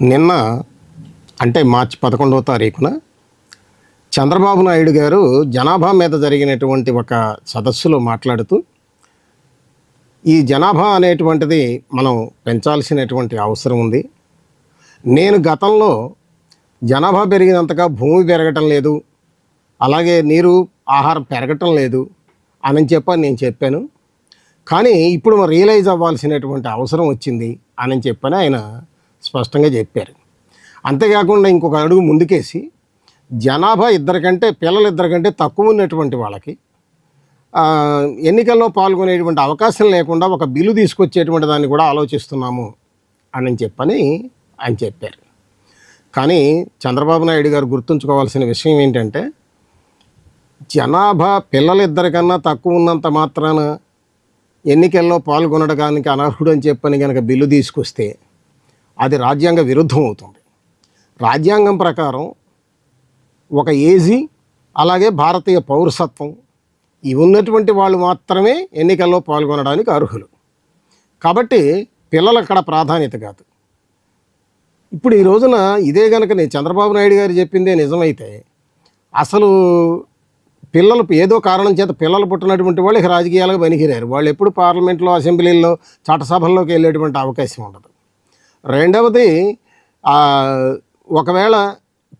నిన్న అంటే మార్చి పదకొండవ తారీఖున చంద్రబాబు నాయుడు గారు జనాభా మీద జరిగినటువంటి ఒక సదస్సులో మాట్లాడుతూ ఈ జనాభా అనేటువంటిది మనం పెంచాల్సినటువంటి అవసరం ఉంది. నేను గతంలో జనాభా పెరిగినంతగా భూమి పెరగటం లేదు అలాగే నీరు ఆహారం పెరగటం లేదు అని చెప్పని నేను చెప్పాను. కానీ ఇప్పుడు రియలైజ్ అవ్వాల్సినటువంటి అవసరం వచ్చింది అని చెప్పని ఆయన స్పష్టంగా చెప్పారు. అంతేకాకుండా ఇంకొక అడుగు ముందుకేసి జనాభా ఇద్దరికంటే పిల్లలు ఇద్దరికంటే తక్కువ ఉన్నటువంటి వాళ్ళకి ఎన్నికల్లో పాల్గొనేటువంటి అవకాశం లేకుండా ఒక బిల్లు తీసుకొచ్చేటువంటి దాన్ని కూడా ఆలోచిస్తున్నాము అని చెప్పని ఆయన చెప్పారు. కానీ చంద్రబాబు నాయుడు గారు గుర్తుంచుకోవాల్సిన విషయం ఏంటంటే జనాభా పిల్లలిద్దరికన్నా తక్కువ ఉన్నంత మాత్రాన ఎన్నికల్లో పాల్గొనడానికి అనర్హుడు అని చెప్పని కనుక బిల్లు తీసుకొస్తే అది రాజ్యాంగ విరుద్ధం అవుతుంది. రాజ్యాంగం ప్రకారం ఒక ఏజీ అలాగే భారతీయ పౌరసత్వం ఇవి ఉన్నటువంటి వాళ్ళు మాత్రమే ఎన్నికల్లో పాల్గొనడానికి అర్హులు. కాబట్టి పిల్లలు అక్కడ ప్రాధాన్యత కాదు. ఇప్పుడు ఈ రోజున ఇదే కనుక నేను చంద్రబాబు నాయుడు గారు చెప్పిందే నిజమైతే అసలు పిల్లలు ఏదో కారణం చేత పిల్లలు పుట్టినటువంటి వాళ్ళు ఇక రాజకీయాలకు పనికిరారు. వాళ్ళు ఎప్పుడు పార్లమెంట్లో అసెంబ్లీల్లో చట్టసభల్లోకి వెళ్ళేటువంటి అవకాశం ఉండదు. రెండవది ఒకవేళ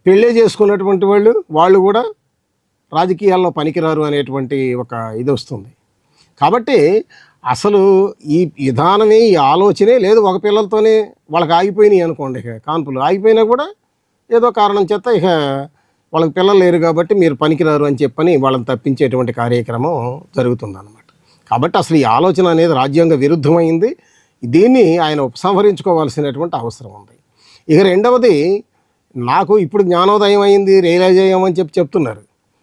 పెళ్ళి చేసుకున్నటువంటి వాళ్ళు వాళ్ళు కూడా రాజకీయాల్లో పనికిరారు అనేటువంటి ఒక ఇది వస్తుంది. కాబట్టి అసలు ఈ విధానమే ఈ ఆలోచనే లేదు. ఒక పిల్లలతోనే వాళ్ళకి ఆగిపోయినాయి అనుకోండి ఇక కాన్పులు. ఆగిపోయినా కూడా ఏదో కారణం చేత ఇక వాళ్ళకి పిల్లలు లేరు కాబట్టి మీరు పనికిరారు అని చెప్పని వాళ్ళని తప్పించేటువంటి కార్యక్రమం జరుగుతుందన్నమాట. కాబట్టి అసలు ఈ ఆలోచన అనేది రాజ్యాంగ విరుద్ధమైంది. దీన్ని ఆయన ఉపసంహరించుకోవాల్సినటువంటి అవసరం ఉంది. ఇక రెండవది నాకు ఇప్పుడు జ్ఞానోదయం అయింది రియలైజ్ అయ్యామని చెప్పి చెప్తున్నారు.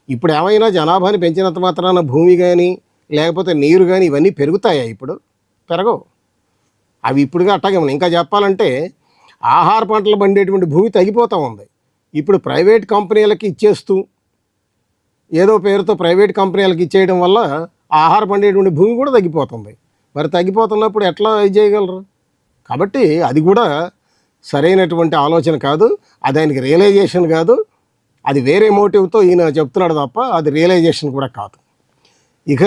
ఇప్పుడు ఏమైనా జనాభాని పెంచినంత మాత్రాన భూమి కానీ లేకపోతే నీరు కానీ ఇవన్నీ పెరుగుతాయా ఇప్పుడు? పెరగవు. అవి ఇప్పుడుగా అట్టగే ఉన్నాయి. ఇంకా చెప్పాలంటే ఆహార పంటలు పండేటువంటి భూమి తగ్గిపోతూ ఉంది. ఇప్పుడు ప్రైవేట్ కంపెనీలకి ఇచ్చేస్తూ ఏదో పేరుతో ప్రైవేట్ కంపెనీలకు ఇచ్చేయడం వల్ల ఆహార పండేటువంటి భూమి కూడా తగ్గిపోతుంది. మరి తగ్గిపోతున్నప్పుడు ఎట్లా ఇది చేయగలరు? కాబట్టి అది కూడా సరైనటువంటి ఆలోచన కాదు అది ఆయనకి రియలైజేషన్ కాదు అది వేరే మోటివ్తో ఈయన చెప్తున్నాడు తప్ప అది రియలైజేషన్ కూడా కాదు. ఇక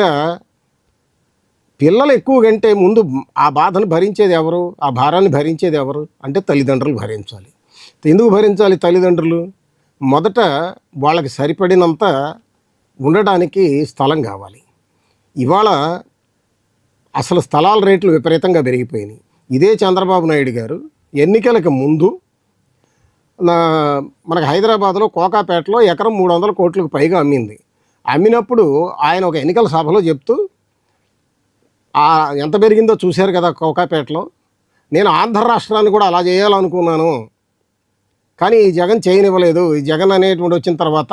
పిల్లలు ఎక్కువ కంటే ముందు ఆ బాధను భరించేది ఎవరు? ఆ భారాన్ని భరించేది ఎవరు? అంటే తల్లిదండ్రులు భరించాలి. ఎందుకు భరించాలి తల్లిదండ్రులు? మొదట వాళ్ళకి సరిపడినంత ఉండడానికి స్థలం కావాలి. ఇవాళ అసలు స్థలాల రేట్లు విపరీతంగా పెరిగిపోయినాయి. ఇదే చంద్రబాబు నాయుడు గారు ఎన్నికలకు ముందు నా మనకు హైదరాబాద్లో కోకాపేటలో ఎకరం మూడు వందల కోట్లకు పైగా అమ్మింది. అమ్మినప్పుడు ఆయన ఒక ఎన్నికల సభలో చెప్తూ ఎంత పెరిగిందో చూశారు కదా కోకాపేటలో. నేను ఆంధ్ర రాష్ట్రాన్ని కూడా అలా చేయాలనుకున్నాను. కానీ ఈ జగన్ చేయనివ్వలేదు. ఈ జగన్ అనేటువంటి వచ్చిన తర్వాత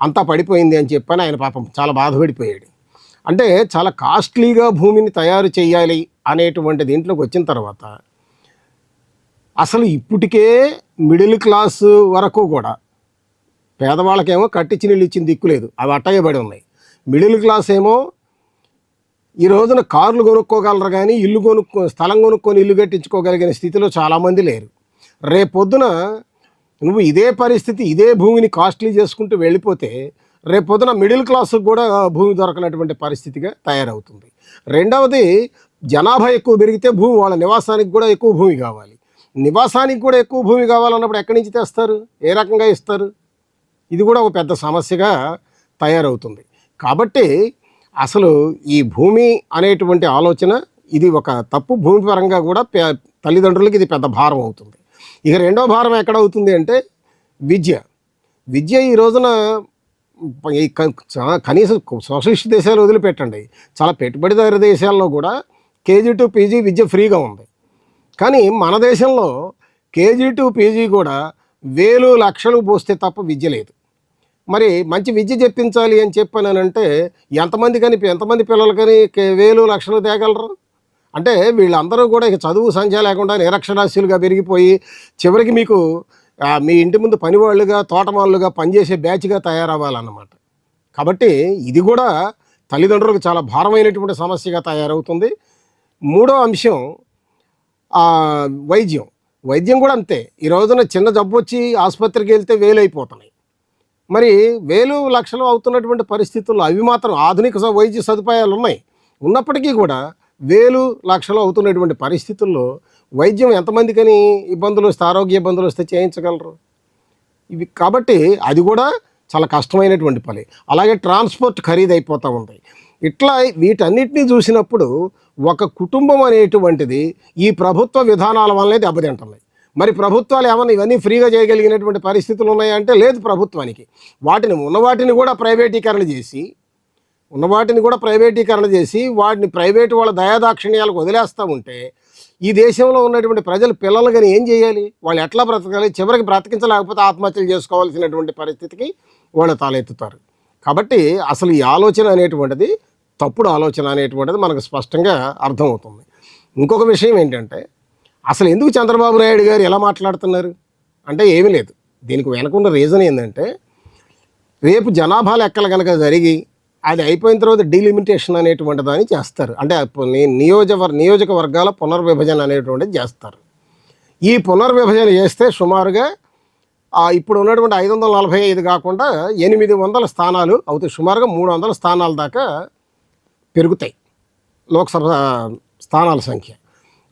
అంతా పడిపోయింది అని చెప్పని ఆయన పాపం చాలా బాధపడిపోయాడు. అంటే చాలా కాస్ట్లీగా భూమిని తయారు చేయాలి అనేటువంటి దీంట్లోకి వచ్చిన తర్వాత అసలు ఇప్పటికే మిడిల్ క్లాస్ వరకు కూడా పేదవాళ్ళకేమో కట్టించి నీళ్ళు ఇచ్చిన దిక్కు లేదు. అవి అట్టగే పడి ఉన్నాయి. మిడిల్ క్లాస్ ఏమో ఈ రోజున కార్లు కొనుక్కోగలరు కానీ ఇల్లు కొనుక్కో స్థలం కొనుక్కొని ఇల్లు కట్టించుకోగలిగిన స్థితిలో చాలామంది లేరు. రేపొద్దున నువ్వు ఇదే పరిస్థితి ఇదే భూమిని కాస్ట్లీ చేసుకుంటూ వెళ్ళిపోతే రేపొద్దున మిడిల్ క్లాస్కి కూడా భూమి దొరకనటువంటి పరిస్థితిగా తయారవుతుంది. రెండవది జనాభా ఎక్కువ పెరిగితే భూమి వాళ్ళ నివాసానికి కూడా ఎక్కువ భూమి కావాలి. నివాసానికి కూడా ఎక్కువ భూమి కావాలన్నప్పుడు ఎక్కడి నుంచి తెస్తారు? ఏ రకంగా ఇస్తారు? ఇది కూడా ఒక పెద్ద సమస్యగా తయారవుతుంది. కాబట్టి అసలు ఈ భూమి అనేటువంటి ఆలోచన ఇది ఒక తప్పు. భూమి పరంగా కూడా పే- తల్లిదండ్రులకి ఇది పెద్ద భారం అవుతుంది. ఇక రెండో భారం ఎక్కడ అవుతుంది అంటే విద్య. విద్య ఈ రోజున కనీసం సోషలిస్ట్ దేశాలు వదిలిపెట్టండి. చాలా పెట్టుబడిదారు దేశాల్లో కూడా కేజీ టు పీజీ విద్య ఫ్రీగా ఉంది. కానీ మన దేశంలో కేజీ టు పీజీ కూడా వేలు లక్షలు పోస్తే తప్ప విద్య లేదు. మరి మంచి విద్య చెప్పించాలి అని చెప్పానంటే ఎంతమంది కానీ ఎంతమంది పిల్లలు కానీ వేలు లక్షలు తేగలరు? అంటే వీళ్ళందరూ కూడా ఇక చదువు సంఖ్య లేకుండా నిరక్షరాస్యులుగా పెరిగిపోయి చివరికి మీకు మీ ఇంటి ముందు పనివాళ్ళుగా తోటమాళ్ళుగా పనిచేసే బ్యాచ్గా తయారవ్వాలన్నమాట. కాబట్టి ఇది కూడా తల్లిదండ్రులకు చాలా భారమైనటువంటి సమస్యగా తయారవుతుంది. మూడో అంశం వైద్యం. వైద్యం కూడా అంతే. ఈ రోజున చిన్న జబ్బు వచ్చి ఆసుపత్రికి వెళ్తే వేలు అయిపోతున్నాయి మరి వేలు లక్షలు అవుతున్నటువంటి పరిస్థితుల్లో అవి మాత్రం ఆధునిక వైద్య సదుపాయాలు ఉన్నాయి. ఉన్నప్పటికీ కూడా వేలు లక్షలు అవుతున్నటువంటి పరిస్థితుల్లో వైద్యం ఎంతమందికని ఇబ్బందులు వస్తే ఆరోగ్య ఇబ్బందులు వస్తే చేయించగలరు? ఇవి కాబట్టి అది కూడా చాలా కష్టమైనటువంటి పని. అలాగే ట్రాన్స్పోర్ట్ ఖరీదు అయిపోతూ ఉంది. ఇట్లా వీటన్నిటిని చూసినప్పుడు ఒక కుటుంబం అనేటువంటిది ఈ ప్రభుత్వ విధానాల వల్లనే దెబ్బతింటున్నాయి మరి ప్రభుత్వాలు ఏమన్నా ఇవన్నీ ఫ్రీగా చేయగలిగినటువంటి పరిస్థితులు ఉన్నాయంటే లేదు ప్రభుత్వానికి. వాటిని ఉన్న వాటిని కూడా ప్రైవేటీకరణ చేసి ఉన్న వాటిని కూడా ప్రైవేటీకరణ చేసి వాటిని ప్రైవేటు వాళ్ళ దయాదాక్షిణ్యాలకు వదిలేస్తూ ఉంటే ఈ దేశంలో ఉన్నటువంటి ప్రజలు పిల్లలు కానీ ఏం చేయాలి? వాళ్ళు ఎట్లా బ్రతకాలి? చివరికి బ్రతికించలేకపోతే ఆత్మహత్యలు చేసుకోవాల్సినటువంటి పరిస్థితికి వాళ్ళు తలెత్తుతారు. కాబట్టి అసలు ఈ ఆలోచన అనేటువంటిది తప్పుడు ఆలోచన అనేటువంటిది మనకు స్పష్టంగా అర్థమవుతుంది. ఇంకొక విషయం ఏంటంటే అసలు ఎందుకు చంద్రబాబు నాయుడు గారు ఎలా మాట్లాడుతున్నారు? అంటే ఏమీ లేదు. దీనికి వెనకున్న రీజన్ ఏంటంటే రేపు జనాభా లెక్కలు కనుక జరిగి అది అయిపోయిన తర్వాత డీలిమిటేషన్ అనేటువంటి దాన్ని చేస్తారు. అంటే అప్పు- నియోజకవర్ నియోజకవర్గాల పునర్విభజన అనేటువంటిది చేస్తారు. ఈ పునర్విభజన చేస్తే సుమారుగా ఇప్పుడు ఉన్నటువంటి ఐదు వందల నలభై ఐదు కాకుండా ఎనిమిది వందల స్థానాలు అవుతాయి. సుమారుగా మూడు వందల స్థానాల దాకా పెరుగుతాయి. లోక్సభ స్థానాల సంఖ్య.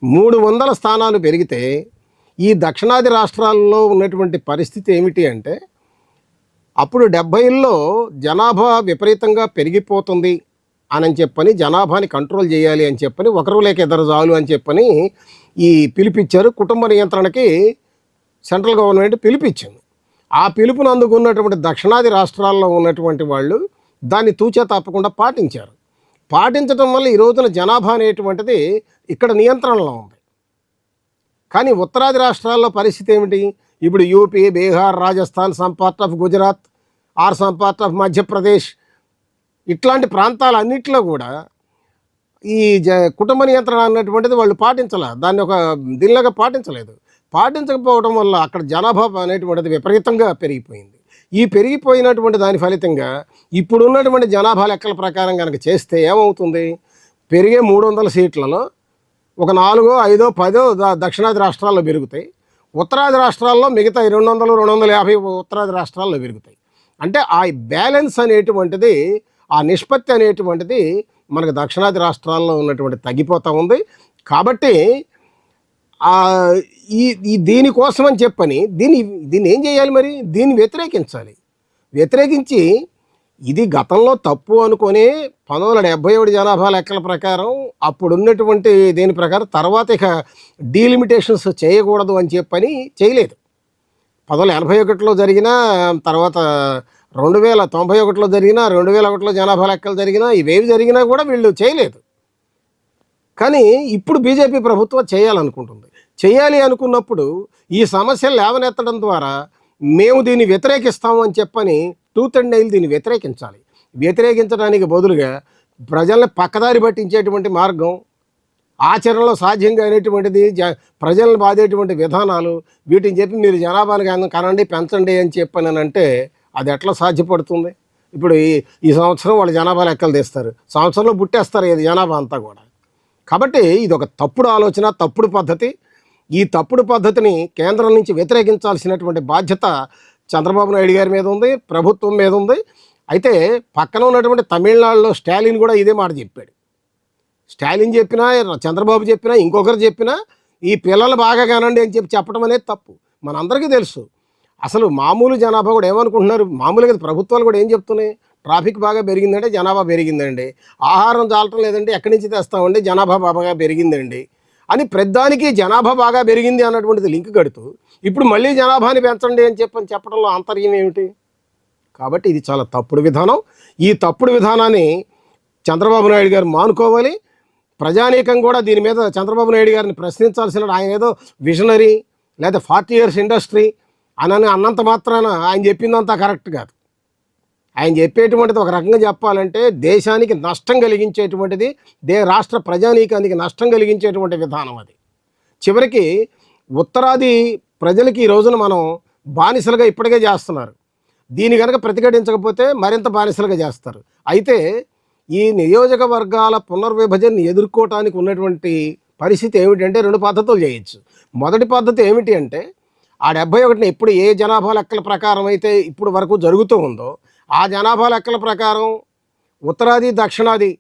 మూడు వందల స్థానాలు పెరిగితే ఈ దక్షిణాది రాష్ట్రాల్లో ఉన్నటువంటి పరిస్థితి ఏమిటి అంటే అప్పుడు డెబ్బైల్లో జనాభా విపరీతంగా పెరిగిపోతుంది అని చెప్పని జనాభాని కంట్రోల్ చేయాలి అని చెప్పని ఒకరు లేక ఇద్దరు చాలు అని చెప్పని ఈ పిలిపిచ్చారు. కుటుంబ నియంత్రణకి సెంట్రల్ గవర్నమెంట్ పిలిపించింది ఆ పిలుపును అందుకున్నటువంటి దక్షిణాది రాష్ట్రాల్లో ఉన్నటువంటి వాళ్ళు దాన్ని తూచా తప్పకుండా పాటించారు. పాటించడం వల్ల ఈ రోజున జనాభా అనేటువంటిది ఇక్కడ నియంత్రణలో ఉంది. కానీ ఉత్తరాది రాష్ట్రాల్లో పరిస్థితి ఏమిటి? ఇప్పుడు UP Bihar Rajasthan some part of Gujarat or some part of Madhya Pradesh ఇట్లాంటి ప్రాంతాలన్నింటిలో కూడా ఈ జ కుటుంబ నియంత్రణ అన్నటువంటిది వాళ్ళు పాటించలే దాన్ని ఒక దీనిలాగా పాటించలేదు. పాటించకపోవడం వల్ల అక్కడ జనాభా అనేటువంటిది విపరీతంగా పెరిగిపోయింది. ఈ పెరిగిపోయినటువంటి దాని ఫలితంగా ఇప్పుడున్నటువంటి జనాభా లెక్కల ప్రకారం కనుక చేస్తే ఏమవుతుంది? పెరిగే మూడు వందల సీట్లలో ఒక నాలుగో ఐదో పదో దక్షిణాది రాష్ట్రాల్లో పెరుగుతాయి. ఉత్తరాది రాష్ట్రాల్లో మిగతా రెండు వందలు రెండు వందల యాభై ఉత్తరాది రాష్ట్రాల్లో పెరుగుతాయి. అంటే ఆ బ్యాలెన్స్ అనేటువంటిది ఆ నిష్పత్తి అనేటువంటిది మనకు దక్షిణాది రాష్ట్రాల్లో ఉన్నటువంటి తగ్గిపోతూ ఉంది. కాబట్టి ఈ ఈ దీనికోసం అని చెప్పని దీన్ని దీన్ని ఏం చేయాలి మరి? దీన్ని వ్యతిరేకించాలి. వ్యతిరేకించి ఇది గతంలో తప్పు అనుకొని పంతొమ్మిది వందల డెబ్బై ఏడు జనాభా లెక్కల ప్రకారం అప్పుడు ఉన్నటువంటి దీని ప్రకారం తర్వాత ఇక డీలిమిటేషన్స్ చేయకూడదు అని చెప్పని చేయలేదు. పంతొమ్మిది వందల ఎనభై ఒకటిలో జరిగిన తర్వాత రెండు వేల తొంభై ఒకటిలో జరిగిన రెండు వేల ఒకటిలో జనాభా లెక్కలు జరిగినా ఇవేవి జరిగినా కూడా వీళ్ళు చేయలేదు. కానీ ఇప్పుడు బీజేపీ ప్రభుత్వం చేయాలనుకుంటుంది. చేయాలి అనుకున్నప్పుడు ఈ సమస్యలు లేవనెత్తడం ద్వారా మేము దీన్ని వ్యతిరేకిస్తాము అని చెప్పని టూత్ అండ్ నైల్ దీన్ని వ్యతిరేకించాలి. వ్యతిరేకించడానికి బదులుగా ప్రజల్ని పక్కదారి పట్టించేటువంటి మార్గం ఆచరణలో సాధ్యం కానిటువంటిది జ ప్రజలను బాధేటువంటి విధానాలు వీటిని చెప్పి మీరు జనాభాను కన- కనండి పెంచండి అని చెప్పాను అని అంటే అది ఎట్లా సాధ్యపడుతుంది? ఇప్పుడు ఈ ఈ సంవత్సరం వాళ్ళు జనాభా లెక్కలు తీస్తారు. సంవత్సరంలో పుట్టేస్తారు ఇది జనాభా అంతా కూడా. కాబట్టి ఇది ఒక తప్పుడు ఆలోచన తప్పుడు పద్ధతి. ఈ తప్పుడు పద్ధతిని కేంద్రం నుంచి వ్యతిరేకించాల్సినటువంటి బాధ్యత చంద్రబాబు నాయుడు గారి మీద ఉంది ప్రభుత్వం మీద ఉంది. అయితే పక్కన ఉన్నటువంటి తమిళనాడులో స్టాలిన్ కూడా ఇదే మాట చెప్పాడు. స్టాలిన్ చెప్పినా చంద్రబాబు చెప్పినా ఇంకొకరు చెప్పినా ఈ పిల్లలు బాగా కానండి అని చెప్పి చెప్పడం అనేది తప్పు. మనందరికీ తెలుసు. అసలు మామూలు జనాభా కూడా ఏమనుకుంటున్నారు? మామూలుగా ప్రభుత్వాలు కూడా ఏం చెప్తున్నాయి? ట్రాఫిక్ బాగా పెరిగిందంటే జనాభా పెరిగిందండి. ఆహారం చాలటం లేదంటే ఎక్కడి నుంచి తెస్తామండి? జనాభా బాగా పెరిగిందండి. అని ప్రధానికి జనాభా బాగా పెరిగింది అన్నటువంటిది లింక్ కడుతూ ఇప్పుడు మళ్ళీ జనాభాని పెంచండి అని చెప్పని చెప్పడంలో ఆంతర్యం ఏమిటి? కాబట్టి ఇది చాలా తప్పుడు విధానం. ఈ తప్పుడు విధానాన్ని చంద్రబాబు నాయుడు గారు మానుకోవాలి. ప్రజానీకం కూడా దీని మీద చంద్రబాబు నాయుడు గారిని ప్రశ్నించాల్సిన ఆయన ఏదో విజనరీ లేదా ఫార్టీ ఇయర్స్ ఇండస్ట్రీ అని అన్నంత మాత్రాన ఆయన చెప్పిందంతా కరెక్ట్ కాదు. ఆయన చెప్పేటువంటిది ఒక రకంగా చెప్పాలంటే దేశానికి నష్టం కలిగించేటువంటిది దే రాష్ట్ర ప్రజానీకానికి నష్టం కలిగించేటువంటి విధానం అది. చివరికి ఉత్తరాది ప్రజలకి ఈ రోజున మనం బానిసలుగా ఇప్పటికే చేస్తున్నారు. దీని కనుక ప్రతిఘటించకపోతే మరింత బానిసలుగా చేస్తారు. అయితే ఈ నియోజకవర్గాల పునర్విభజనని ఎదుర్కోవటానికి ఉన్నటువంటి పరిస్థితి ఏమిటంటే రెండు పద్ధతులు చేయొచ్చు. మొదటి పద్ధతి ఏమిటి అంటే ఆ డెబ్బై ఒకటిని ఎప్పుడు ఏ జనాభా లెక్కల ప్రకారం అయితే ఇప్పుడు వరకు జరుగుతూ ఉందో ఆ జనాభా లెక్కల ప్రకారం ఉత్తరాది దక్షిణాది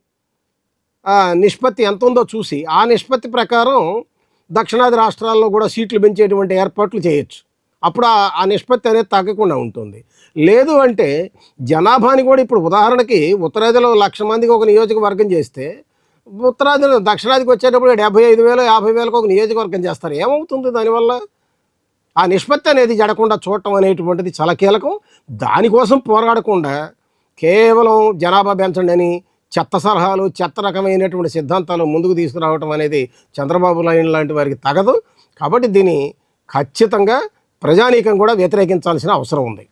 నిష్పత్తి ఎంత ఉందో చూసి ఆ నిష్పత్తి ప్రకారం దక్షిణాది రాష్ట్రాల్లో కూడా సీట్లు పెంచేటువంటి ఏర్పాట్లు చేయొచ్చు. అప్పుడు ఆ- ఆ నిష్పత్తి అనేది తగ్గకుండా ఉంటుంది. లేదు అంటే జనాభాని కూడా ఇప్పుడు ఉదాహరణకి ఉత్తరాదిలో లక్ష మందికి ఒక నియోజకవర్గం చేస్తే ఉత్తరాది దక్షిణాదికి వచ్చేటప్పుడు డెబ్బై ఐదు వేలు యాభై వేలకు ఒక నియోజకవర్గం చేస్తారు. ఏమవుతుంది దానివల్ల? ఆ నిష్పత్తి అనేది జడకుండా చూడటం అనేటువంటిది చాలా కీలకం. దానికోసం పోరాడకుండా కేవలం జనాభా పెంచండి అని చెత్త సలహాలు చెత్త రకమైనటువంటి సిద్ధాంతాలు ముందుకు తీసుకురావటం అనేది చంద్రబాబు నాయుడు లాంటి వారికి తగదు. కాబట్టి దీన్ని ఖచ్చితంగా ప్రజానీకం కూడా వ్యతిరేకించాల్సిన అవసరం ఉంది.